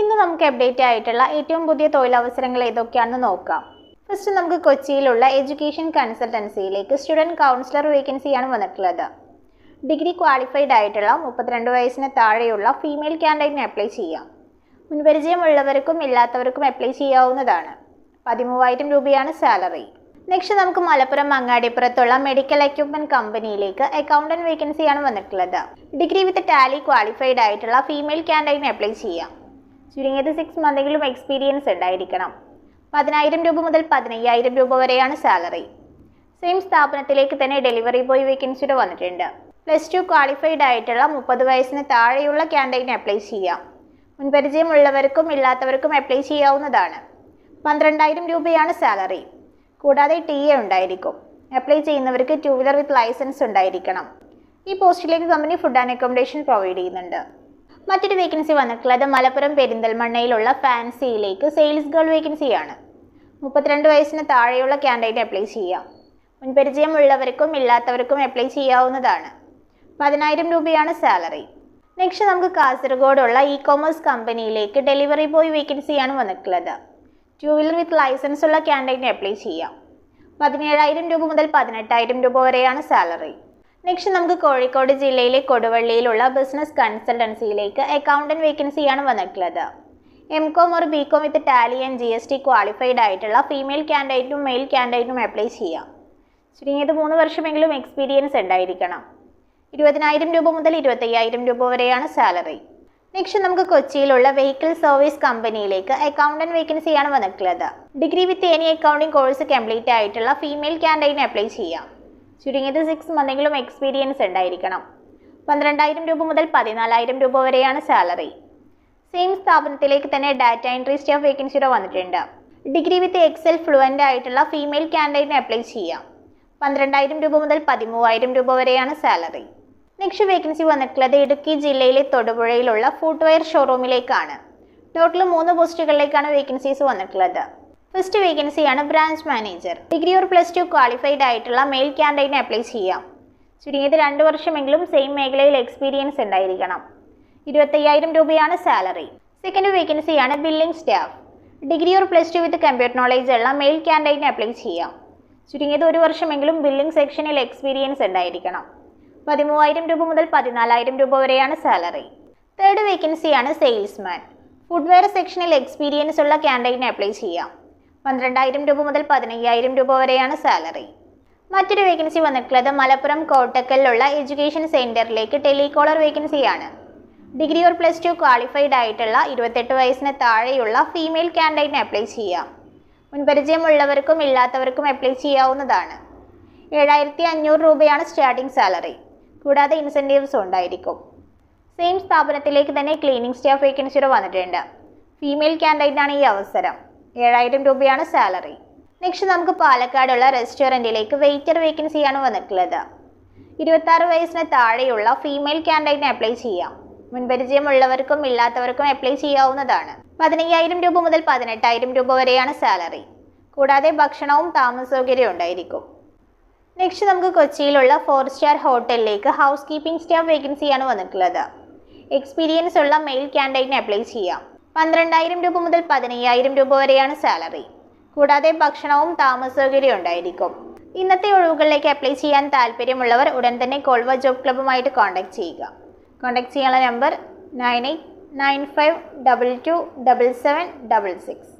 ഇന്ന് നമുക്ക് അപ്ഡേറ്റ് ആയിട്ടുള്ള ഏറ്റവും പുതിയ തൊഴിലവസരങ്ങൾ ഏതൊക്കെയാണെന്ന് നോക്കാം. ഫസ്റ്റ് നമുക്ക് കൊച്ചിയിലുള്ള എഡ്യൂക്കേഷൻ കൺസൾട്ടൻസിയിലേക്ക് സ്റ്റുഡന്റ് കൗൺസിലർ വേക്കൻസിയാണ് വന്നിട്ടുള്ളത്. ഡിഗ്രി ക്വാളിഫൈഡ് ആയിട്ടുള്ള മുപ്പത്തിരണ്ട് വയസ്സിന് താഴെയുള്ള ഫീമെയിൽ ക്യാൻഡിഡേറ്റിന് അപ്ലൈ ചെയ്യാം. മുൻപരിചയമുള്ളവർക്കും ഇല്ലാത്തവർക്കും അപ്ലൈ ചെയ്യാവുന്നതാണ്. പതിമൂവായിരം രൂപയാണ് സാലറി നെക്സ്റ്റ് നമുക്ക് മലപ്പുറം അങ്ങാടിപ്പുറത്തുള്ള മെഡിക്കൽ എക്യുപ്മെന്റ് കമ്പനിയിലേക്ക് അക്കൗണ്ടന്റ് വേക്കൻസിയാണ് വന്നിട്ടുള്ളത്. ഡിഗ്രി വിത്ത് ടാലി ക്വാളിഫൈഡ് ആയിട്ടുള്ള ഫീമെയിൽ ക്യാൻഡിഡേറ്റിന് അപ്ലൈ ചെയ്യാം. ചുരുങ്ങിയത് സിക്സ് മന്തെങ്കിലും എക്സ്പീരിയൻസ് ഉണ്ടായിരിക്കണം. പതിനായിരം രൂപ മുതൽ പതിനയ്യായിരം രൂപ വരെയാണ് സാലറി സെയിം സ്ഥാപനത്തിലേക്ക് തന്നെ ഡെലിവറി ബോയ് വേക്കൻസിയുടെ വന്നിട്ടുണ്ട്. പ്ലസ് ടു ക്വാളിഫൈഡ് ആയിട്ടുള്ള മുപ്പത് വയസ്സിന് താഴെയുള്ള ക്യാൻഡിഡേറ്റിന് അപ്ലൈ ചെയ്യാം. മുൻപരിചയമുള്ളവർക്കും ഇല്ലാത്തവർക്കും അപ്ലൈ ചെയ്യാവുന്നതാണ്. പന്ത്രണ്ടായിരം രൂപയാണ് സാലറി കൂടാതെ ടി എ ഉണ്ടായിരിക്കും. അപ്ലൈ ചെയ്യുന്നവർക്ക് ടു വീലർ വിത്ത് ലൈസൻസ് ഉണ്ടായിരിക്കണം. ഈ പോസ്റ്റിലേക്ക് company food and accommodation provide ചെയ്യുന്നുണ്ട്. മറ്റൊരു വേക്കൻസി വന്നിട്ടുള്ളത് മലപ്പുറം പെരിന്തൽമണ്ണയിലുള്ള ഫാൻസിയിലേക്ക് സെയിൽസ് ഗേൾ വേക്കൻസിയാണ് മുപ്പത്തിരണ്ട് വയസ്സിന് താഴെയുള്ള ക്യാൻഡിഡേറ്റ് അപ്ലൈ ചെയ്യാം. മുൻപരിചയമുള്ളവർക്കും ഇല്ലാത്തവർക്കും അപ്ലൈ ചെയ്യാവുന്നതാണ്. പതിനായിരം രൂപയാണ് സാലറി നെക്സ്റ്റ് നമുക്ക് കാസർഗോഡുള്ള ഇ കോമേഴ്സ് കമ്പനിയിലേക്ക് ഡെലിവറി ബോയ് വേക്കൻസിയാണ് വന്നിട്ടുള്ളത്. ടു വീലർ വിത്ത് ലൈസൻസ് ഉള്ള ക്യാൻഡിഡേറ്റിന് അപ്ലൈ ചെയ്യാം. പതിനേഴായിരം രൂപ മുതൽ പതിനെട്ടായിരം രൂപ വരെയാണ് സാലറി നെക്സ്റ്റ് നമുക്ക് കോഴിക്കോട് ജില്ലയിലെ കൊടുവള്ളിയിലുള്ള ബിസിനസ് കൺസൾട്ടൻസിയിലേക്ക് അക്കൗണ്ടന്റ് വേക്കൻസിയാണ് വന്നിട്ടുള്ളത്. എം കോം ഒരു B com with Tally and G S T qualified ആയിട്ടുള്ള ഫീമെയിൽ ക്യാൻഡിഡേറ്റും മെയിൽ ക്യാൻഡിഡേറ്റും അപ്ലൈ ചെയ്യാം. ചുരുങ്ങിയത് മൂന്ന് വർഷമെങ്കിലും എക്സ്പീരിയൻസ് ഉണ്ടായിരിക്കണം. ഇരുപതിനായിരം രൂപ മുതൽ ഇരുപത്തയ്യായിരം രൂപ വരെയാണ് സാലറി നെക്സ്റ്റ് നമുക്ക് കൊച്ചിയിലുള്ള വെഹിക്കിൾ സർവീസ് കമ്പനിയിലേക്ക് അക്കൗണ്ടന്റ് വേക്കൻസിയാണ് വന്നിട്ടുള്ളത്. Degree with any accounting course complete ആയിട്ടുള്ള ഫീമെയിൽ ക്യാൻഡിഡേറ്റിന് അപ്ലൈ ചെയ്യാം. ചുരുങ്ങിയത് സിക്സ് മന്തെങ്കിലും എക്സ്പീരിയൻസ് ഉണ്ടായിരിക്കണം. പന്ത്രണ്ടായിരം രൂപ മുതൽ പതിനാലായിരം രൂപ വരെയാണ് സാലറി സെയിം സ്ഥാപനത്തിലേക്ക് തന്നെ ഡാറ്റ എൻട്രി സ്റ്റാഫ് വേക്കൻസിയുടെ വന്നിട്ടുണ്ട്. ഡിഗ്രി വിത്ത് എക്സൽ ഫ്ലുവന്റ് ആയിട്ടുള്ള ഫീമെയിൽ ക്യാൻഡിഡേറ്റിന് അപ്ലൈ ചെയ്യാം. പന്ത്രണ്ടായിരം രൂപ മുതൽ പതിമൂവായിരം രൂപ വരെയാണ് സാലറി നെക്സ്റ്റ് വേക്കൻസി വന്നിട്ടുള്ളത് ഇടുക്കി ജില്ലയിലെ തൊടുപുഴയിലുള്ള ഫുട്വെയർ ഷോറൂമിലേക്കാണ് ടോട്ടൽ മൂന്ന് പോസ്റ്റുകളിലേക്കാണ് വേക്കൻസീസ് വന്നിട്ടുള്ളത്. ഫസ്റ്റ് വേക്കൻസിയാണ് branch manager degree or plus two qualified ആയിട്ടുള്ള മെയിൽ ക്യാൻഡൈറ്റിന് അപ്ലൈ ചെയ്യാം. ചുരുങ്ങിയത് രണ്ട് വർഷമെങ്കിലും സെയിം മേഖലയിൽ എക്സ്പീരിയൻസ് ഉണ്ടായിരിക്കണം. ഇരുപത്തയ്യായിരം രൂപയാണ് സാലറി സെക്കൻഡ് വേക്കൻസിയാണ് billing staff degree or plus two with computer knowledge ഉള്ള മെയിൽ ക്യാൻഡൈറ്റിന് അപ്ലൈ ചെയ്യാം. ചുരുങ്ങിയത് ഒരു വർഷമെങ്കിലും ബില്ലിംഗ് സെക്ഷനിൽ എക്സ്പീരിയൻസ് ഉണ്ടായിരിക്കണം. പതിമൂവായിരം രൂപ മുതൽ പതിനാലായിരം രൂപ വരെയാണ് സാലറി തേർഡ് വേക്കൻസിയാണ് സെയിൽസ്മാൻ ഫുഡ്വെയർ സെക്ഷനിൽ എക്സ്പീരിയൻസ് ഉള്ള ക്യാൻഡൈറ്റിന് അപ്ലൈ ചെയ്യാം. പന്ത്രണ്ടായിരം രൂപ മുതൽ പതിനയ്യായിരം രൂപ വരെയാണ് സാലറി മറ്റൊരു വേക്കൻസി വന്നിട്ടുള്ളത് മലപ്പുറം കോട്ടക്കലിലുള്ള എഡ്യൂക്കേഷൻ സെന്ററിലേക്ക് ടെലികോളർ വേക്കൻസിയാണ് degree or plus two qualified ആയിട്ടുള്ള ഇരുപത്തെട്ട് വയസ്സിന് താഴെയുള്ള ഫീമെയിൽ ക്യാൻഡിഡേറ്റിന് അപ്ലൈ ചെയ്യാം. മുൻപരിചയമുള്ളവർക്കും ഇല്ലാത്തവർക്കും അപ്ലൈ ചെയ്യാവുന്നതാണ്. ഏഴായിരത്തി അഞ്ഞൂറ് രൂപയാണ് സ്റ്റാർട്ടിംഗ് സാലറി കൂടാതെ ഇൻസെന്റീവ്സ് ഉണ്ടായിരിക്കും. സെയിം സ്ഥാപനത്തിലേക്ക് തന്നെ ക്ലീനിങ് സ്റ്റാഫ് വേക്കൻസിയുടെ വന്നിട്ടുണ്ട്. ഫീമെയിൽ ക്യാൻഡിഡേറ്റാണ് ഈ അവസരം. ഏഴായിരം രൂപയാണ് സാലറി. നെക്സ്റ്റ് നമുക്ക് പാലക്കാടുള്ള റെസ്റ്റോറന്റിലേക്ക് വെയിറ്റർ വേക്കൻസിയാണ് വന്നിട്ടുള്ളത്. ഇരുപത്താറ് വയസ്സിന് താഴെയുള്ള ഫീമെയിൽ ക്യാൻഡിഡേറ്റിന് അപ്ലൈ ചെയ്യാം. മുൻപരിചയമുള്ളവർക്കും ഇല്ലാത്തവർക്കും അപ്ലൈ ചെയ്യാവുന്നതാണ്. പതിനയ്യായിരം രൂപ മുതൽ പതിനെട്ടായിരം രൂപ വരെയാണ് സാലറി. കൂടാതെ ഭക്ഷണവും താമസ സൗകര്യവും ഉണ്ടായിരിക്കും. നെക്സ്റ്റ് നമുക്ക് കൊച്ചിയിലുള്ള ഫോർ സ്റ്റാർ ഹോട്ടലിലേക്ക് ഹൗസ് കീപ്പിംഗ് സ്റ്റാഫ് വേക്കൻസിയാണ് വന്നിട്ടുള്ളത്. എക്സ്പീരിയൻസ് ഉള്ള മെയിൽ ക്യാൻഡിഡേറ്റിന് അപ്ലൈ ചെയ്യാം. പന്ത്രണ്ടായിരം രൂപ മുതൽ പതിനയ്യായിരം രൂപ വരെയാണ് സാലറി. കൂടാതെ ഭക്ഷണവും താമസ സൗകര്യവും ഉണ്ടായിരിക്കും. ഇന്നത്തെ ഒഴിവുകളിലേക്ക് അപ്ലൈ ചെയ്യാൻ താല്പര്യമുള്ളവർ ഉടൻ തന്നെ കോൾവ ജോബ് ക്ലബ്ബുമായിട്ട് കോൺടാക്ട് ചെയ്യുക. കോൺടാക്ട് ചെയ്യാനുള്ള number nine eight nine five double two double seven double six